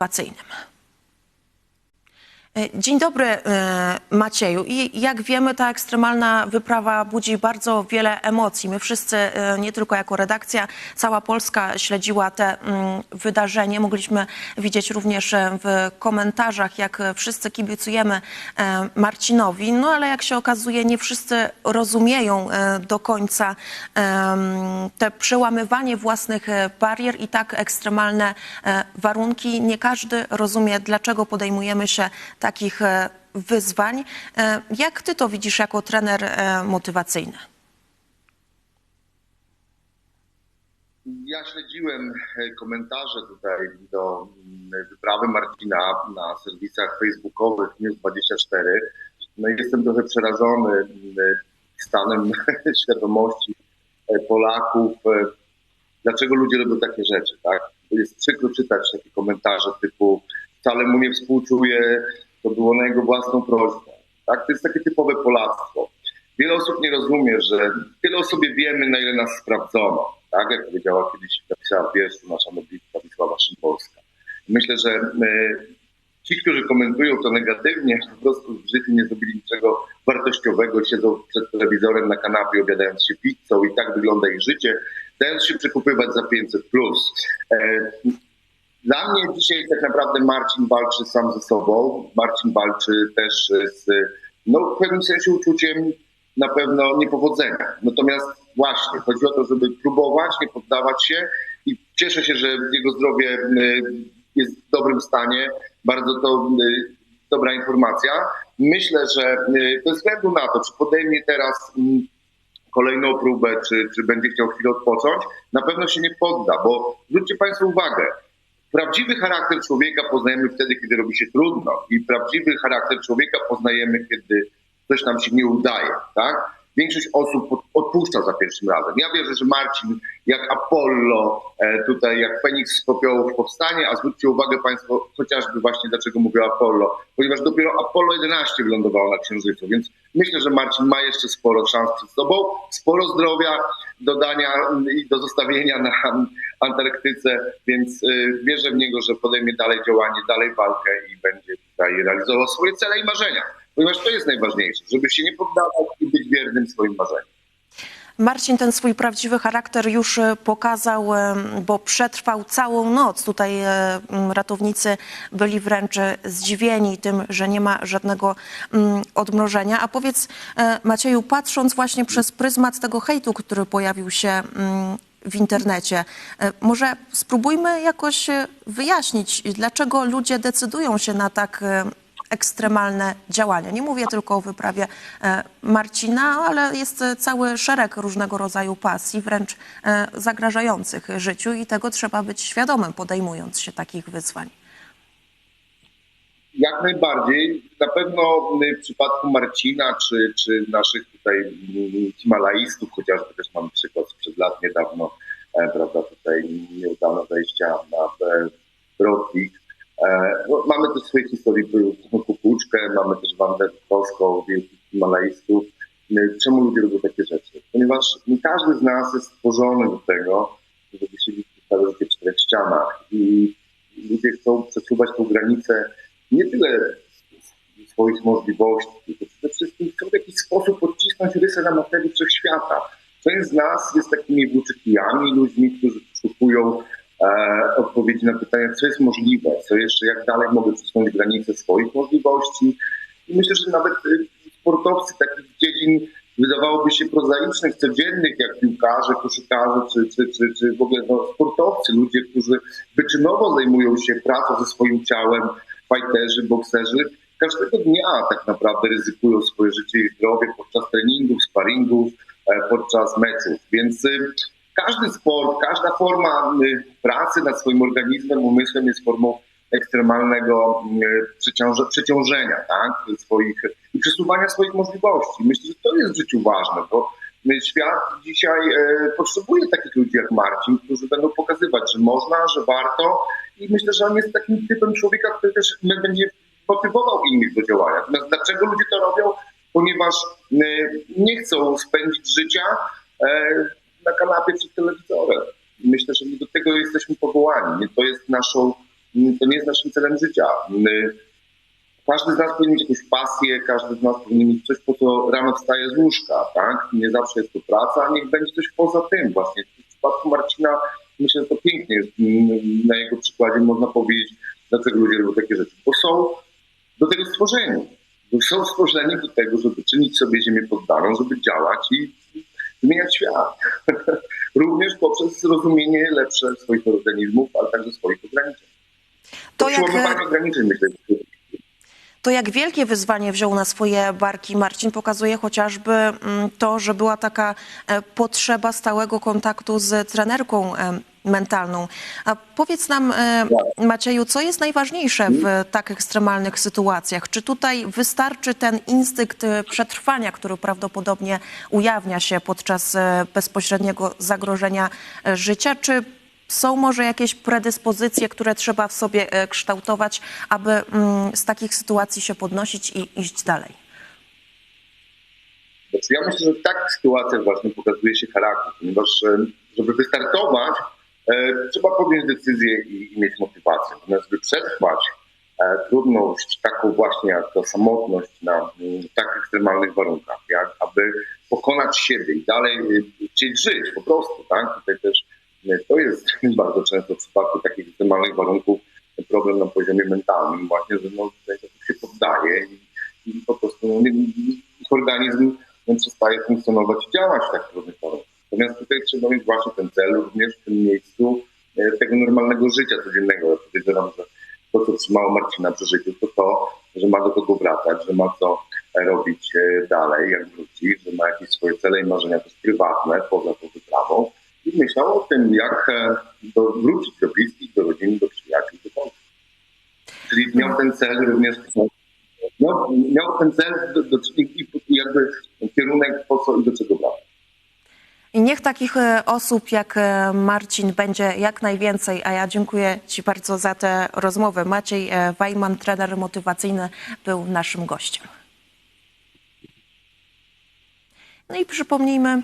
motywacyjnym. E, Dzień dobry e, Macieju. I jak wiemy, ta ekstremalna wyprawa budzi bardzo wiele emocji. My wszyscy, e, nie tylko jako redakcja, cała Polska śledziła te mm, wydarzenie. Mogliśmy widzieć również w komentarzach, jak wszyscy kibicujemy Marcinowi. No ale jak się okazuje, nie wszyscy rozumieją do końca te przełamywanie własnych barier i tak ekstremalne warunki. Nie każdy rozumie, dlaczego podejmujemy się takich e, wyzwań. E, Jak ty to widzisz jako trener e, motywacyjny? Ja śledziłem komentarze tutaj do mm, wyprawy Marcina na serwisach facebookowych News24. No jestem trochę przerażony mm, stanem świadomości Polaków. Dlaczego ludzie robią takie rzeczy, tak? Jest przykro czytać takie komentarze typu wcale mu nie współczuję, to było na jego własną prośbę. Tak? To jest takie typowe polactwo. Wiele osób nie rozumie, że tyle o sobie wiemy, na ile nas sprawdzono. Tak jak powiedziała kiedyś, napisała w wierszu nasza nobliczka Wisława Szymborska. Myślę, że e, ci, którzy komentują to negatywnie, po prostu w życiu nie zrobili niczego wartościowego, siedzą przed telewizorem na kanapie, obiadając się pizzą i tak wygląda ich życie, dając się przekupywać za 500+. Plus. Dla mnie dzisiaj tak naprawdę Marcin walczy sam ze sobą. Marcin walczy też z, no w pewnym sensie uczuciem na pewno niepowodzenia. Natomiast właśnie chodzi o to, żeby próbować, nie poddawać się i cieszę się, że jego zdrowie y, jest w dobrym stanie. Bardzo to y, dobra informacja. Myślę, że y, bez względu na to, czy podejmie teraz mm, kolejną próbę, czy, czy będzie chciał chwilę odpocząć, na pewno się nie podda, bo zwróćcie Państwo uwagę, Prawdziwy charakter człowieka poznajemy wtedy, kiedy robi się trudno i prawdziwy charakter człowieka poznajemy, kiedy coś nam się nie udaje, tak? Większość osób od- odpuszcza za pierwszym razem. Ja wierzę, że Marcin jak Apollo, e, tutaj jak Feniks z popiołów powstanie, a zwróćcie uwagę Państwo chociażby właśnie dlaczego mówię Apollo, ponieważ dopiero Apollo 11 wylądowało na Księżycu, więc myślę, że Marcin ma jeszcze sporo szans przed sobą, sporo zdrowia do dania i do zostawienia na Antarktyce, więc y, wierzę w niego, że podejmie dalej działanie, dalej walkę i będzie tutaj realizował swoje cele i marzenia. Ponieważ to jest najważniejsze, żeby się nie poddawać i być wiernym swoim marzeniom. Marcin ten swój prawdziwy charakter już e, pokazał, e, bo przetrwał całą noc. Tutaj e, ratownicy byli wręcz zdziwieni tym, że nie ma żadnego odmrożenia. A powiedz Macieju, patrząc właśnie przez pryzmat tego hejtu, który pojawił się w internecie, może spróbujmy jakoś wyjaśnić, dlaczego ludzie decydują się na tak ekstremalne działania. Nie mówię tylko o wyprawie e, Marcina, ale jest cały szereg różnego rodzaju pasji, wręcz e, zagrażających życiu i tego trzeba być świadomym, podejmując się takich wyzwań. Jak najbardziej. Na pewno w przypadku Marcina czy, czy naszych tutaj Himalaistów, chociażby też mamy przykład sprzed lat niedawno, e, prawda, tutaj nieudane wejścia na mamy też swoje historie, były Kukuczkę, mamy też Wandę Polską, wielkich Himalaistów. Y, Czemu ludzie robią takie rzeczy? Ponieważ nie każdy z nas jest stworzony do tego, żeby siedzieć w całe życie w czterech ścianach i ludzie chcą przesuwać tą granicę nie tyle swoich możliwości, tylko przede wszystkim chcą w jakiś sposób odcisnąć rysę na materii wszechświata. Część z nas jest takimi włóczykijami, ludźmi, którzy szukują e, odpowiedzi na pytania, co jest możliwe, co jeszcze, jak dalej mogę przesunąć granice swoich możliwości. I myślę, że nawet y, sportowcy takich dziedzin wydawałoby się prozaicznych, codziennych, jak piłkarze, koszykarze, czy, czy, czy, czy w ogóle no, sportowcy, ludzie, którzy wyczynowo zajmują się pracą ze swoim ciałem, fajterzy, bokserzy, każdego dnia tak naprawdę ryzykują swoje życie i zdrowie podczas treningów, sparingów, e, podczas meczów. Więc y, każdy sport, każda forma y, pracy nad swoim organizmem, umysłem jest formą ekstremalnego y, przeciąże, przeciążenia tak? swoich i przesuwania swoich możliwości. Myślę, że to jest w życiu ważne, bo y, świat dzisiaj potrzebuje takich ludzi jak Marcin, którzy będą pokazywać, że można, że warto i myślę, że on jest takim typem człowieka, który też będzie motywował innych do działania. Natomiast dlaczego ludzie to robią? Ponieważ nie chcą spędzić życia e, na kanapie przed telewizorem. I Myślę, że my do tego jesteśmy powołani. To jest naszą to nie jest naszym celem życia. My, każdy z nas powinien mieć jakąś pasję, każdy z nas powinien mieć coś, po co rano wstaje z łóżka, tak? Nie zawsze jest to praca, niech będzie coś poza tym właśnie. W przypadku Marcina myślę, że to pięknie jest. Na jego przykładzie można powiedzieć, dlaczego ludzie robią takie rzeczy. Bo są do tego stworzeni. Bo są stworzeni do tego, żeby czynić sobie ziemię poddaną, żeby działać i zmieniać świat. Również poprzez zrozumienie lepsze swoich organizmów, ale także swoich ograniczeń. To jak, ograniczeń myślę, To jak wielkie wyzwanie wziął na swoje barki Marcin, pokazuje chociażby mm, to, że była taka e, potrzeba stałego kontaktu z trenerką mentalną. A powiedz nam, e, Macieju, co jest najważniejsze w tak ekstremalnych sytuacjach? Czy tutaj wystarczy ten instynkt e, przetrwania, który prawdopodobnie ujawnia się podczas e, bezpośredniego zagrożenia życia, czy są może jakieś predyspozycje, które trzeba w sobie kształtować, aby mm, z takich sytuacji się podnosić i iść dalej? Ja myślę, że w takich sytuacjach właśnie pokazuje się charakter, ponieważ żeby wystartować, trzeba podjąć decyzję i, i mieć motywację. Natomiast żeby przetrwać e, trudność taką właśnie jak to samotność na tak ekstremalnych warunkach, jak aby pokonać siebie i dalej e, chcieć żyć po prostu, tak? Tutaj też e, to jest bardzo często w przypadku takich ekstremalnych warunków problem na poziomie mentalnym właśnie, że no, tutaj się poddaje i, i po prostu no, organizm no, przestaje funkcjonować i działać w tak trudnych. Natomiast tutaj trzeba mieć właśnie ten cel również w tym miejscu e, tego normalnego życia codziennego. Ja że to, co trzymało Marcina przy życiu, to to, że ma do kogo wracać, że ma co robić e, dalej, jak wróci, że ma jakieś swoje cele i marzenia też prywatne, poza tą wyprawą. I myślał o tym, jak e, do, wrócić do bliskich, do rodziny, do przyjaciół, do kogoś. Czyli miał ten cel również miał, miał ten cel do, do, i jakby kierunek po co i do czego wracać. I niech takich e, osób jak e, Marcin będzie jak najwięcej, a ja dziękuję Ci bardzo za tę rozmowę. Maciej e, Wajman, trener motywacyjny, był naszym gościem. No i przypomnijmy,